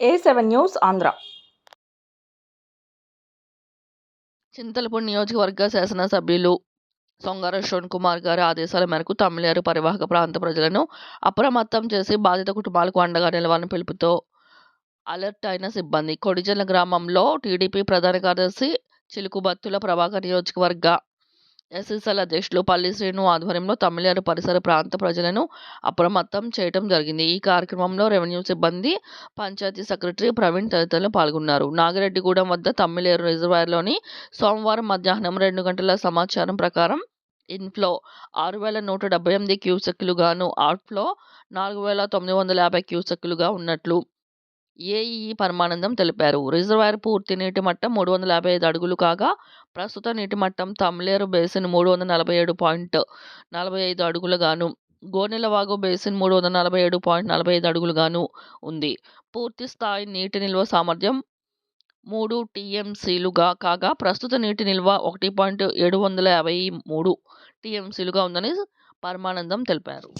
A seven news Andhra. Chintalapudi నియోజకవర్గ శాసనసభ్యులు సొంగర శ్రవణ్ కుమార్ గారి ఆదేశాల మేరకు తమిళనాడు పరివాహక ప్రాంత ప్రజలను అప్రమత్తం చేసి బాధిత కుటుంబాలకు అండగా నిలవాలని పిలుపుతో అలర్ట్ అయిన సిబ్బంది. కొడిజల గ్రామంలో టీడీపీ ప్రధాన కార్యదర్శి చిలుకుబత్తుల ప్రభాకర్ నియోజకవర్గ ఎస్ఎస్ఎల్ అధ్యక్షులు పల్లి శ్రీను ఆధ్వర్యంలో తమిళనాడు పరిసర ప్రాంత ప్రజలను అప్రమత్తం చేయడం జరిగింది. ఈ కార్యక్రమంలో రెవెన్యూ సిబ్బంది పంచాయతీ సెక్రటరీ ప్రవీణ్ తదితరులు పాల్గొన్నారు. నాగిరెడ్డిగూడెం వద్ద తమిళేరు రిజర్వాయర్లోని సోమవారం మధ్యాహ్నం రెండు గంటల సమాచారం ప్రకారం ఇన్ఫ్లో ఆరు వేల నూట డెబ్బై ఎనిమిది క్యూసెక్లుగాను అవుట్ఫ్లో నాలుగు వేల తొమ్మిది వందల యాభై క్యూసెక్లుగా ఉన్నట్లు ఏఈఈ పరమానందం తెలిపారు. రిజర్వాయర్ పూర్తి నీటి మట్టం మూడు వందల యాభై ఐదు అడుగులు కాగా ప్రస్తుత నీటి మట్టం తమ్లేరు బేసిన్ మూడు వందల నలభై ఏడు పాయింట్ నలభై ఐదు అడుగులుగాను గోనెలవాగు బేసిన్ మూడు వందల నలభై ఏడు పాయింట్ నలభై ఐదు అడుగులుగాను ఉంది. పూర్తి స్థాయి నీటి నిల్వ సామర్థ్యం మూడు టీఎంసీలుగా కాగా ప్రస్తుత నీటి నిల్వ ఒకటి పాయింట్ ఏడు వందల యాభై మూడు టీఎంసీలుగా ఉందని పరమానందం తెలిపారు.